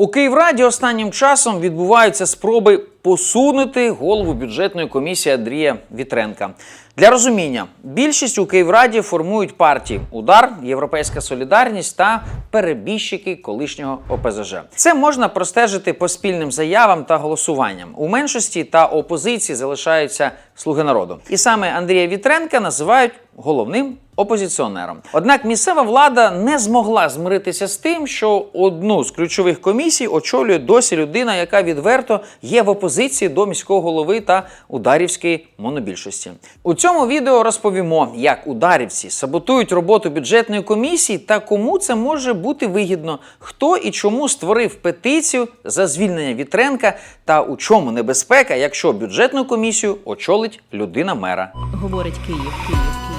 У Київраді останнім часом відбуваються спроби посунути голову бюджетної комісії Андрія Вітренка. Для розуміння, більшість у Київраді формують партії Удар, Європейська Солідарність та перебіжчики колишнього ОПЗЖ. Це можна простежити по спільним заявам та голосуванням. У меншості та опозиції залишаються слуги народу. І саме Андрія Вітренка називають головним опозиціонером. Однак місцева влада не змогла змиритися з тим, що одну з ключових комісій очолює досі людина, яка відверто є в опозиції до міського голови та ударівської монобільшості. У цьому відео розповімо, як ударівці саботують роботу бюджетної комісії та кому це може бути вигідно, хто і чому створив петицію за звільнення Вітренка та у чому небезпека, якщо бюджетну комісію очолить людина мера. говорить Київ, Київ,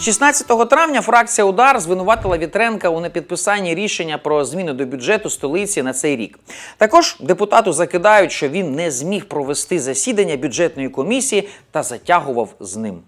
16 травня фракція Удар звинуватила Вітренка у непідписанні рішення про зміни до бюджету столиці на цей рік. Також депутату закидають, що він не зміг провести засідання бюджетної комісії та затягував з ним.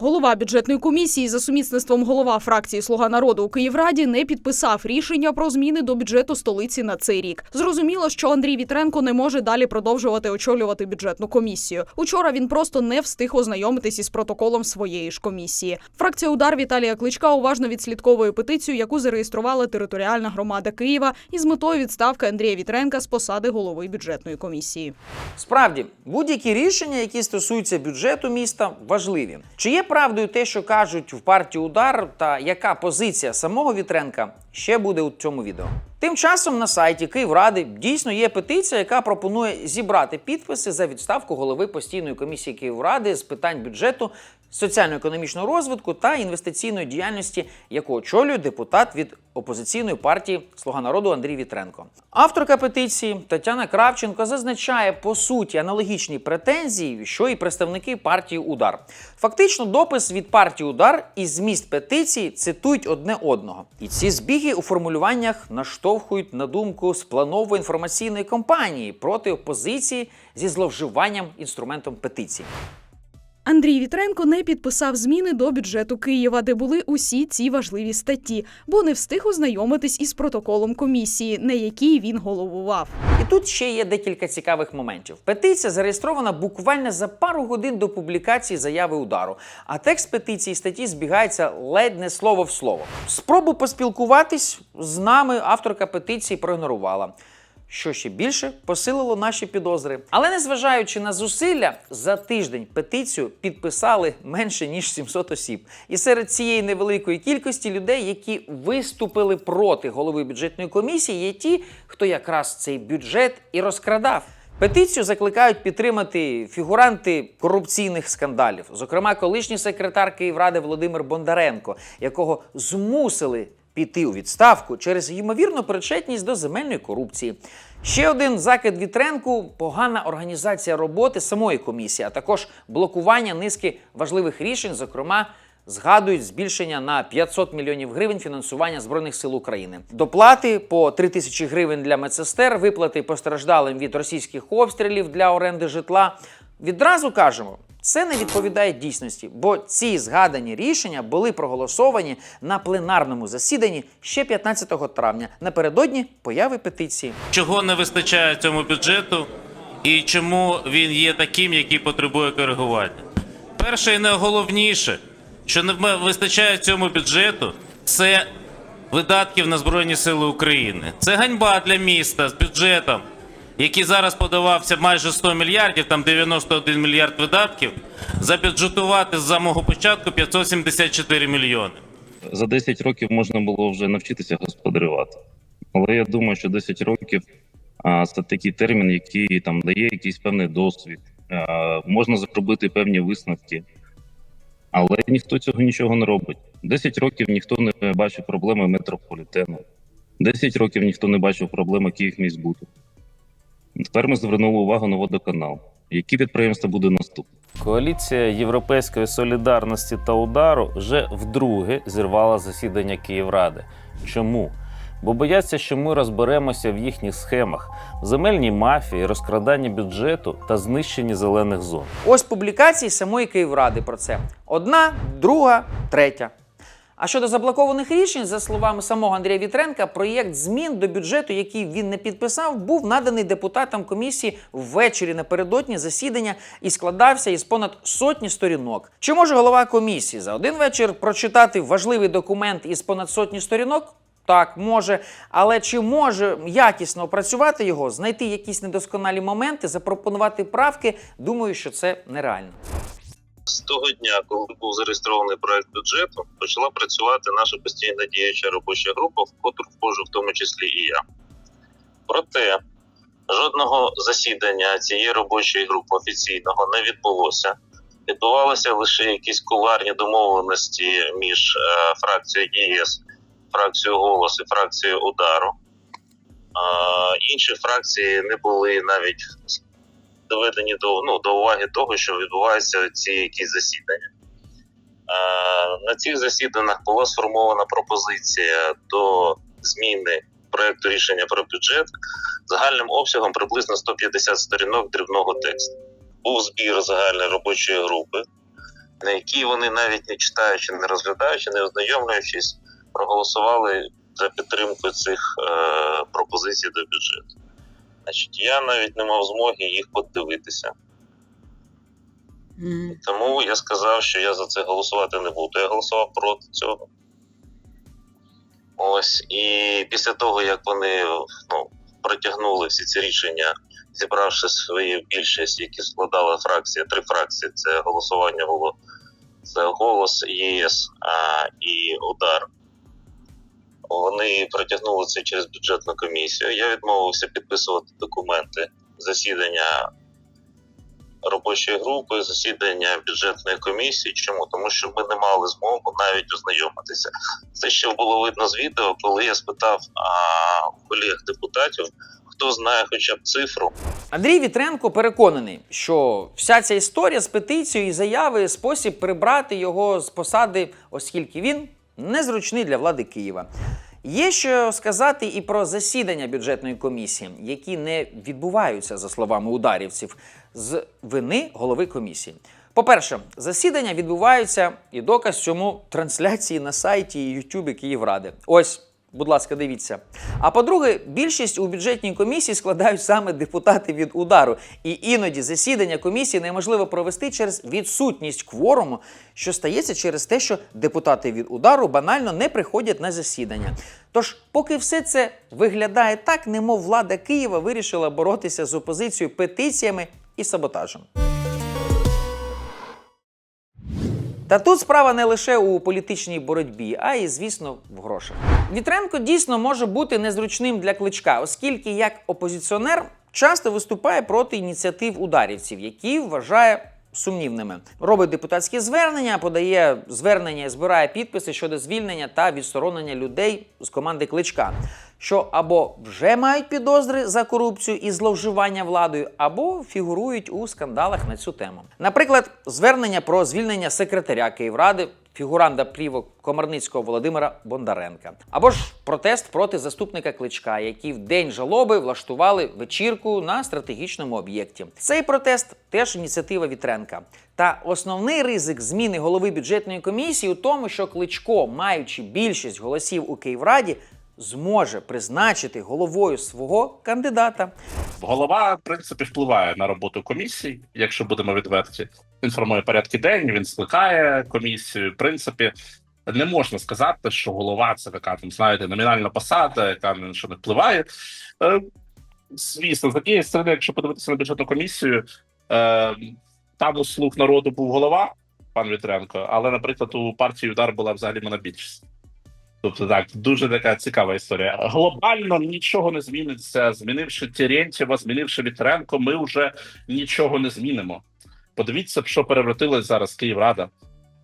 Голова бюджетної комісії за сумісництвом голова фракції Слуга народу у Київраді не підписав рішення про зміни до бюджету столиці на цей рік. Зрозуміло, що Андрій Вітренко не може далі продовжувати очолювати бюджетну комісію. Учора він просто не встиг ознайомитись із протоколом своєї ж комісії. Фракція удар Віталія Кличка уважно відслідковує петицію, яку зареєструвала територіальна громада Києва із метою відставки Андрія Вітренка з посади голови бюджетної комісії. Справді, будь-які рішення, які стосуються бюджету міста, важливі. Чи є правдою те, що кажуть в партії Удар, та яка позиція самого Вітренка, ще буде у цьому відео. Тим часом на сайті Київради дійсно є петиція, яка пропонує зібрати підписи за відставку голови постійної комісії Київради з питань бюджету, соціально-економічного розвитку та інвестиційної діяльності, яку очолює депутат від опозиційної партії Слуга народу Андрій Вітренко. Авторка петиції Тетяна Кравченко зазначає по суті аналогічні претензії, що і представники партії Удар. Фактично, допис від партії Удар і зміст петиції цитують одне одного. І ці збіги у формулюваннях наштовхують на думку спланової інформаційної кампанії проти опозиції зі зловживанням інструментом петиції. Андрій Вітренко не підписав зміни до бюджету Києва, де були усі ці важливі статті, бо не встиг ознайомитись із протоколом комісії, на якій він головував. І тут ще є декілька цікавих моментів. Петиція зареєстрована буквально за пару годин до публікації заяви удару, а текст петиції статті збігається ледь не слово в слово. Спробу поспілкуватись з нами авторка петиції проігнорувала. Що ще більше посилило наші підозри. Але незважаючи на зусилля, за тиждень петицію підписали менше ніж 700 осіб. І серед цієї невеликої кількості людей, які виступили проти голови бюджетної комісії, є ті, хто якраз цей бюджет і розкрадав. Петицію закликають підтримати фігуранти корупційних скандалів, зокрема, колишній секретар Київради Володимир Бондаренко, якого змусили піти у відставку через ймовірну причетність до земельної корупції. Ще один закид Вітренку погана організація роботи самої комісії, а також блокування низки важливих рішень, зокрема. Згадують збільшення на 500 мільйонів гривень фінансування збройних сил України, доплати по 3 тисячі гривень для медсестер, виплати постраждалим від російських обстрілів для оренди житла. Відразу кажемо, це не відповідає дійсності, бо ці згадані рішення були проголосовані на пленарному засіданні ще 15 травня напередодні появи петиції. чого не вистачає цьому бюджету і чому він є таким, який потребує коригування. Перше і найголовніше, що не вистачає цьому бюджету, це видатків на Збройні Сили України. Це ганьба для міста з бюджетом, який зараз подавався майже 100 мільярдів, там 91 мільярд видатків, забюджетувати з самого початку 574 мільйони. за 10 років можна було вже навчитися господарювати. Але я думаю, що 10 років а, це такий термін, який там дає якийсь певний досвід, а, можна зробити певні висновки. Але ніхто цього нічого не робить. 10 років ніхто не бачив проблеми метрополітену. 10 років ніхто не бачив проблеми Київміськбуду. Тепер ми звернули увагу на водоканал. Які підприємства буде наступне? Коаліція Європейської солідарності та удару вже вдруге зірвала засідання Київради. Чому? Бо бояться, що ми розберемося в їхніх схемах, земельній мафії, розкраданні бюджету та знищенні зелених зон. Ось публікації самої Київради про це: одна, друга, третя. А щодо заблокованих рішень, за словами самого Андрія Вітренка, проєкт змін до бюджету, який він не підписав, був наданий депутатам комісії ввечері напередодні засідання і складався із понад сотні сторінок. Чи може голова комісії за один вечір прочитати важливий документ із понад сотні сторінок? Так, може, але чи може якісно опрацювати його, знайти якісь недосконалі моменти, запропонувати правки? Думаю, що це нереально. З того дня, коли був зареєстрований проект бюджету, почала працювати наша постійна діюча робоча група, в котру входжу в тому числі і я. Проте жодного засідання цієї робочої групи офіційного не відбулося. Відбувалися лише якісь куларні домовленості між е, фракцією ЄС, фракцією «Голос» і фракцією удару. Е, інші фракції не були навіть доведені до, ну, до уваги того, що відбуваються ці якісь засідання. Е, на цих засіданнях була сформована пропозиція до зміни проекту рішення про бюджет загальним обсягом приблизно 150 сторінок дрібного тексту. Був збір загальної робочої групи, на якій вони навіть не читаючи, не розглядаючи, не ознайомлюючись, проголосували за підтримку цих е, пропозицій до бюджету. Значить, я навіть не мав змоги їх подивитися. Тому я сказав, що я за це голосувати не буду. Я голосував проти цього. Ось. І після того, як вони ну, протягнули всі ці рішення, зібравши свою більшість, які складала фракція, три фракції, це голосування було це голос, ЄС а, і удар. Вони протягнули це через бюджетну комісію. Я відмовився підписувати документи засідання робочої групи, засідання бюджетної комісії. Чому? Тому що ми не мали змогу навіть ознайомитися. Це ще було видно з відео, коли я спитав а, колег депутатів, хто знає хоча б цифру, Андрій Вітренко переконаний, що вся ця історія з петицією і заяви спосіб прибрати його з посади, оскільки він незручний для влади Києва. Є що сказати і про засідання бюджетної комісії, які не відбуваються, за словами ударівців, з вини голови комісії. По-перше, засідання відбуваються і доказ цьому трансляції на сайті і Ютубі Київради. Ось, будь ласка, дивіться. А по-друге, більшість у бюджетній комісії складають саме депутати від удару. І іноді засідання комісії неможливо провести через відсутність кворуму, що стається через те, що депутати від удару банально не приходять на засідання. Тож, поки все це виглядає так, немов влада Києва вирішила боротися з опозицією петиціями і саботажем. Та тут справа не лише у політичній боротьбі, а й, звісно, в грошах. Вітренко дійсно може бути незручним для кличка, оскільки як опозиціонер часто виступає проти ініціатив ударівців, які вважає сумнівними. Робить депутатські звернення, подає звернення, і збирає підписи щодо звільнення та відсторонення людей з команди кличка, що або вже мають підозри за корупцію і зловживання владою, або фігурують у скандалах на цю тему. Наприклад, звернення про звільнення секретаря Київради. Фігуранта плівок Комарницького Володимира Бондаренка, або ж протест проти заступника кличка, які в день жалоби влаштували вечірку на стратегічному об'єкті. Цей протест теж ініціатива Вітренка. Та основний ризик зміни голови бюджетної комісії у тому, що кличко, маючи більшість голосів у Київраді, зможе призначити головою свого кандидата. Голова, в принципі, впливає на роботу комісії, якщо будемо відверті. Він формує порядки день, він скликає комісію. В принципі, не можна сказати, що голова це така там, знаєте, номінальна посада, яка на що не впливає. Е, звісно, з однієї сторони, якщо подивитися на бюджетну комісію, е, там у слуг народу був голова, пан Вітренко, але, наприклад, у партії удар була взагалі монобільшість. Тобто так, дуже така цікава історія. Глобально нічого не зміниться. Змінивши Терентьєва, змінивши Вітренко, ми вже нічого не змінимо. Подивіться, що перевратилась зараз Київрада.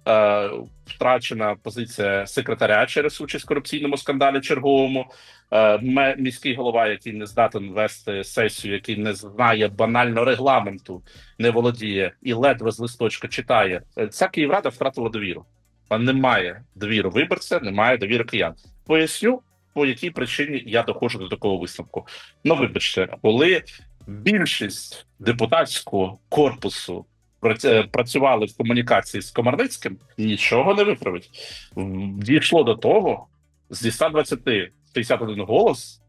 Е, втрачена позиція секретаря через участь в корупційному скандалі черговому. Е, міський голова, який не здатен вести сесію, який не знає банально регламенту, не володіє і ледве з листочка читає. Е, Ця Київрада втратила довіру. А немає довіри виборця, немає довіри киян. Поясню, по якій причині я доходжу до такого висновку. Ну, вибачте, коли більшість депутатського корпусу працювали в комунікації з Комарницьким, нічого не виправить. Дійшло до того, зі 120 61 голос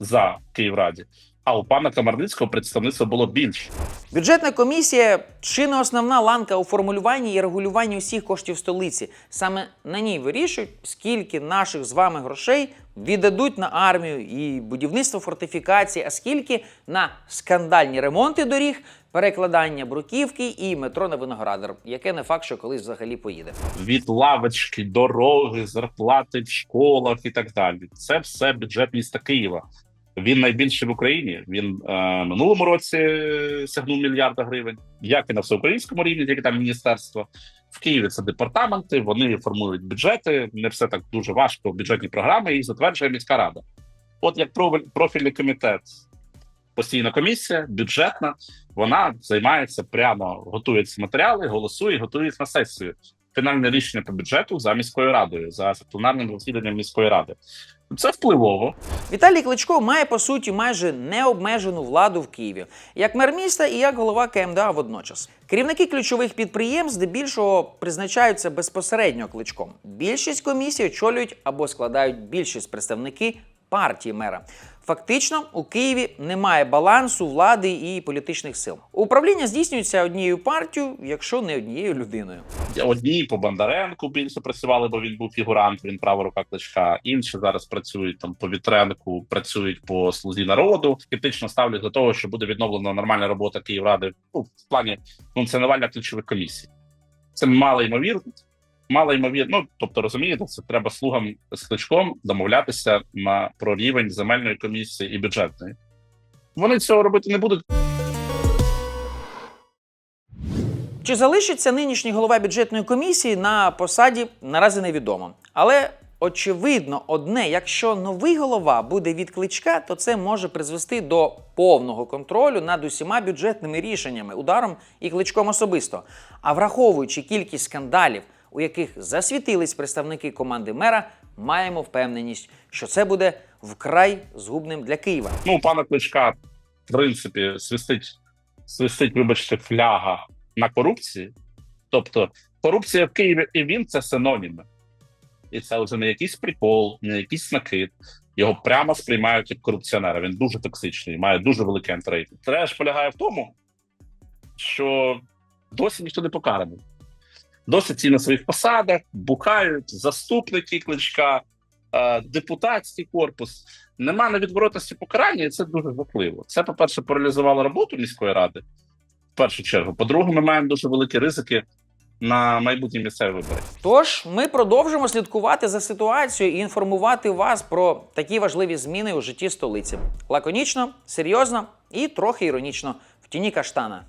за Київраді, а у пана Комарницького представництво було більше. Бюджетна комісія чи не основна ланка у формулюванні і регулюванні усіх коштів столиці. Саме на ній вирішують, скільки наших з вами грошей віддадуть на армію і будівництво фортифікацій, а скільки на скандальні ремонти доріг, перекладання бруківки і метро на виноградар, яке не факт, що колись взагалі поїде. від лавочки, дороги, зарплати в школах і так далі. Це все бюджет міста Києва. Він найбільший в Україні. Він е, минулому році сягнув мільярда гривень, як і на всеукраїнському рівні, як і там міністерство. В Києві це департаменти, вони формують бюджети. Не все так дуже важко. Бюджетні програми їх затверджує міська рада. От як профіль- профільний комітет, постійна комісія, бюджетна, вона займається прямо, готується матеріали, голосує, готується на сесію фінальне рішення по бюджету за міською радою, за пленарним засіданням міської ради. Це впливово. Віталій Кличко має по суті майже необмежену владу в Києві, як мер міста і як голова КМДА водночас. Керівники ключових підприємств здебільшого призначаються безпосередньо кличком. Більшість комісій очолюють або складають більшість представники партії мера. Фактично, у Києві немає балансу влади і політичних сил. Управління здійснюється однією партією, якщо не однією людиною. Одні по Бондаренку більше працювали, бо він був фігурант, він права рука кличка. Інші зараз працюють там по Вітренку, працюють по слузі народу. Скептично ставлять до того, що буде відновлена нормальна робота Київради ну, в плані функціонування ключових комісій. Це мало ймовірно. Мало ймовірно, ну тобто розумієте, це треба слугам з кличком домовлятися на про рівень земельної комісії і бюджетної. Вони цього робити не будуть. Чи залишиться нинішній голова бюджетної комісії на посаді, наразі невідомо. Але очевидно, одне, якщо новий голова буде від кличка, то це може призвести до повного контролю над усіма бюджетними рішеннями, ударом і кличком особисто. А враховуючи кількість скандалів, у яких засвітились представники команди мера, маємо впевненість, що це буде вкрай згубним для Києва. Ну, пана кличка, в принципі, свистить, свистить, вибачте, фляга на корупції. Тобто, корупція в Києві і він це синоніми. І це вже не якийсь прикол, не якийсь накид. Його прямо сприймають як корупціонера. Він дуже токсичний, має дуже великий антирейтинг. Треш полягає в тому, що досі ніхто не покараний. Досі ці на своїх посадах бухають заступники кличка, е, депутатський корпус нема невідворотності покарання, і це дуже важливо. Це, по-перше, паралізувало роботу міської ради в першу чергу. По-друге, ми маємо дуже великі ризики на майбутні місцеві вибори. Тож ми продовжимо слідкувати за ситуацією і інформувати вас про такі важливі зміни у житті столиці. Лаконічно, серйозно і трохи іронічно в тіні каштана.